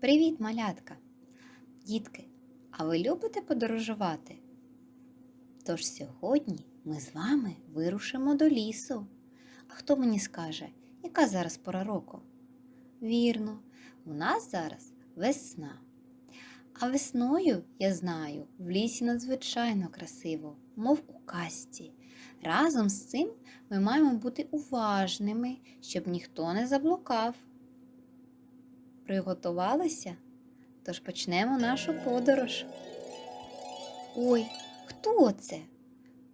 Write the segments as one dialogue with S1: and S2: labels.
S1: Привіт, малятка! Дітки, а ви любите подорожувати? Тож сьогодні ми з вами вирушимо до лісу. А хто мені скаже, яка зараз пора року? Вірно, у нас зараз весна. А весною, я знаю, в лісі надзвичайно красиво, мов у казці. Разом з цим ми маємо бути уважними, щоб ніхто не заблукав. Приготувалися? Тож почнемо нашу подорож. Ой, хто це?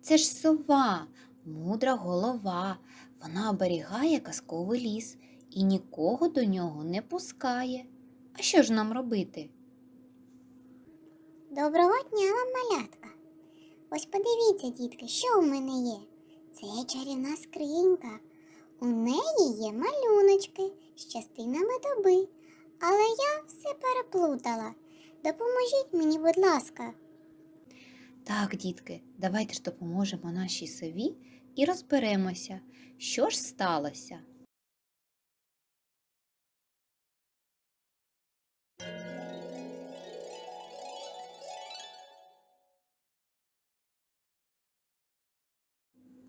S1: Це ж сова, мудра голова. Вона оберігає казковий ліс і нікого до нього не пускає. А що ж нам робити?
S2: Доброго дня вам, малятка. Ось подивіться, дітки, що у мене є. Це чарівна скринька. У неї є малюночки з частинами доби. Але я все переплутала. Допоможіть мені, будь ласка.
S1: Так, дітки, давайте ж допоможемо нашій сові і розберемося, що ж сталося.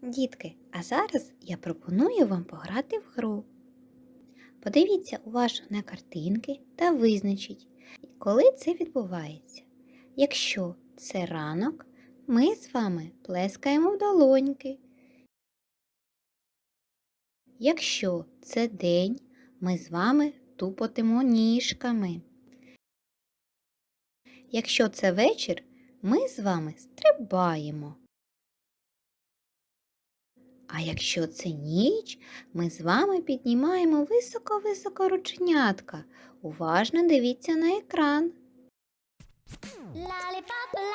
S1: Дітки, а зараз я пропоную вам пограти в гру. Подивіться уважно на картинки та визначіть, коли це відбувається. Якщо це ранок, ми з вами плескаємо в долоньки. Якщо це день, ми з вами тупотимо ніжками. Якщо це вечір, ми з вами стрибаємо. А якщо це ніч, ми з вами піднімаємо високо-високо рученятка. Уважно дивіться на екран.
S3: Lollipop,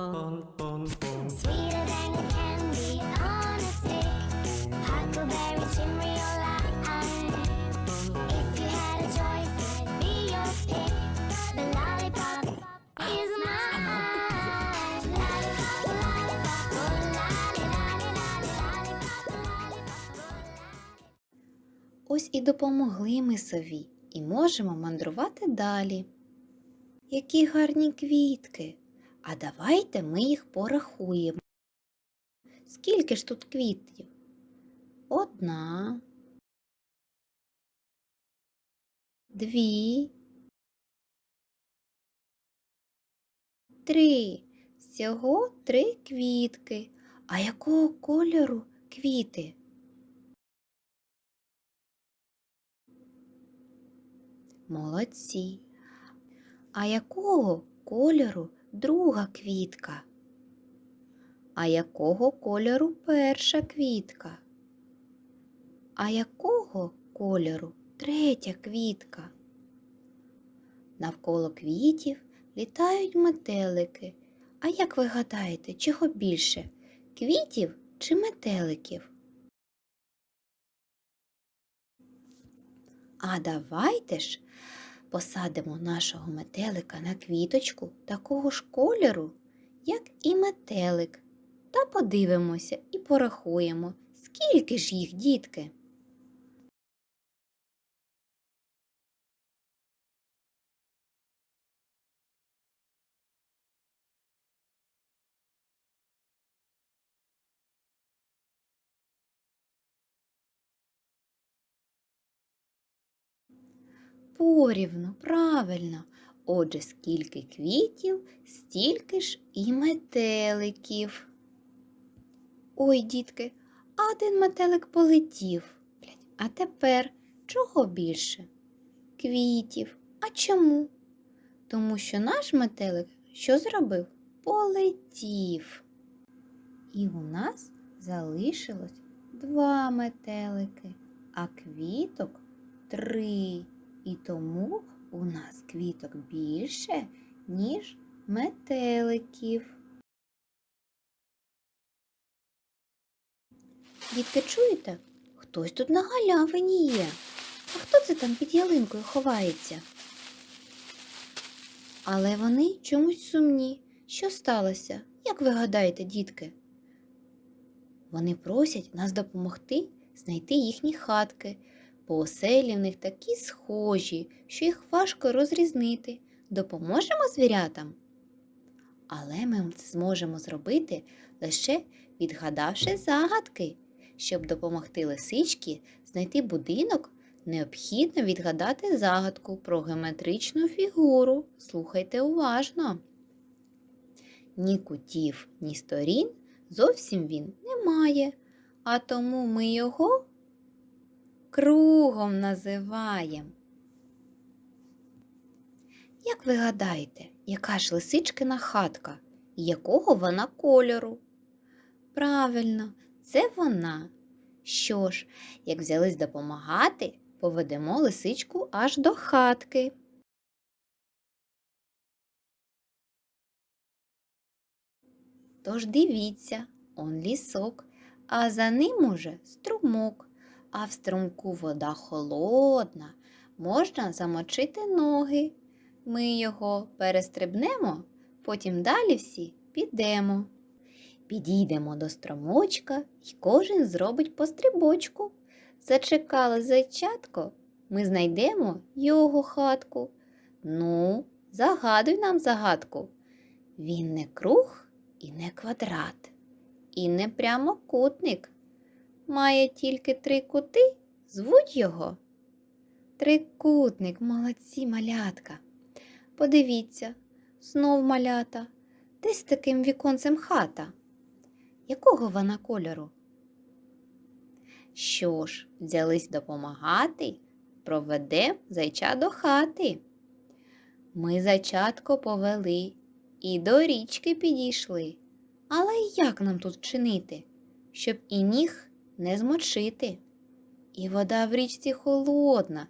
S3: Sweeter than candy on a stick. Huckleberry chimriola. If you had a choice, it'd be your pick. The lollipop is mine. Lollipop, lollipop, oh lolly, lolly, lolly, lollipop, lollipop, oh lolly.
S1: Ось і допомогли ми сові, і можемо мандрувати далі. Які гарні квітки! А давайте ми їх порахуємо. Скільки ж тут квітів? Одна, дві, три. Всього три квітки. А якого кольору квіти? Молодці. А якого кольору друга квітка? А якого кольору перша квітка? А якого кольору третя квітка? Навколо квітів літають метелики. А як ви гадаєте, чого більше? Квітів чи метеликів? А давайте ж посадимо нашого метелика на квіточку такого ж кольору, як і метелик, та подивимося і порахуємо, скільки ж їх, дітки. Порівну, правильно. Отже, скільки квітів, стільки ж і метеликів. Ой, дітки, один метелик полетів. А тепер чого більше? Квітів. А чому? Тому що наш метелик що зробив? Полетів. І у нас залишилось два метелики, а квіток три. І тому у нас квіток більше, ніж метеликів. Дітки, чуєте? Хтось тут на галявині є. А хто це там під ялинкою ховається? Але вони чомусь сумні. Що сталося? Як ви гадаєте, дітки? Вони просять нас допомогти знайти їхні хатки, бо оселі в них такі схожі, що їх важко розрізнити. Допоможемо звірятам? Але ми це зможемо зробити лише відгадавши загадки. Щоб допомогти лисичці знайти будинок, необхідно відгадати загадку про геометричну фігуру. Слухайте уважно. Ні кутів, ні сторін зовсім він не має, а тому ми його кругом називаємо. Як ви гадаєте, яка ж лисичкина хатка і якого вона кольору? Правильно, це вона. Що ж, як взялись допомагати, поведемо лисичку аж до хатки. Тож дивіться, он лісок, а за ним уже струмок, а в струмку вода холодна, можна замочити ноги. Ми його перестрибнемо, потім далі всі підемо. Підійдемо до струмочка і кожен зробить по стрибочку. Зачекали зайчатко, ми знайдемо його хатку. Ну, загадуй нам загадку. Він не круг і не квадрат, і не прямокутник. Має тільки три кути, звуть його. Трикутник, молодці малятка. Подивіться, знов малята, десь таким віконцем хата. Якого вона кольору? Що ж, взялись допомагати, проведем зайча до хати. Ми зайчатко повели і до річки підійшли. Але як нам тут чинити, щоб і ніг не змочити? І вода в річці холодна,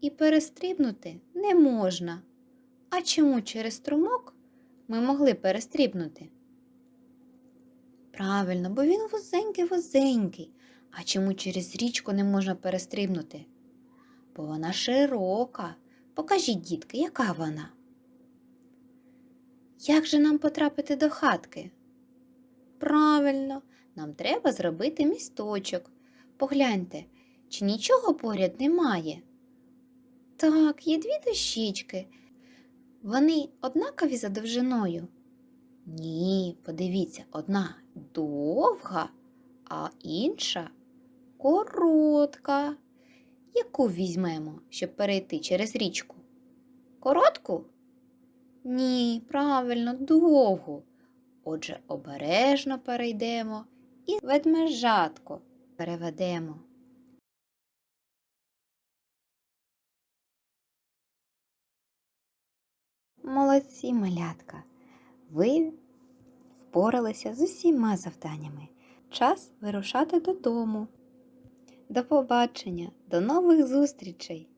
S1: і перестрибнути не можна. А чому через струмок ми могли перестрибнути? Правильно, бо він вузенький вузенький. А чому через річку не можна перестрибнути? Бо вона широка. Покажіть, дітки, яка вона? Як же нам потрапити до хатки? Правильно, нам треба зробити місточок. Погляньте, чи нічого поряд немає? Так, є дві дощечки. Вони однакові за довжиною? Ні, подивіться, одна довга, а інша коротка. Яку візьмемо, щоб перейти через річку? Коротку? Ні, правильно, довгу. Отже, обережно перейдемо і ведмежатко переведемо. Молодці, малятка. Ви впоралися з усіма завданнями. Час вирушати додому. До побачення, до нових зустрічей!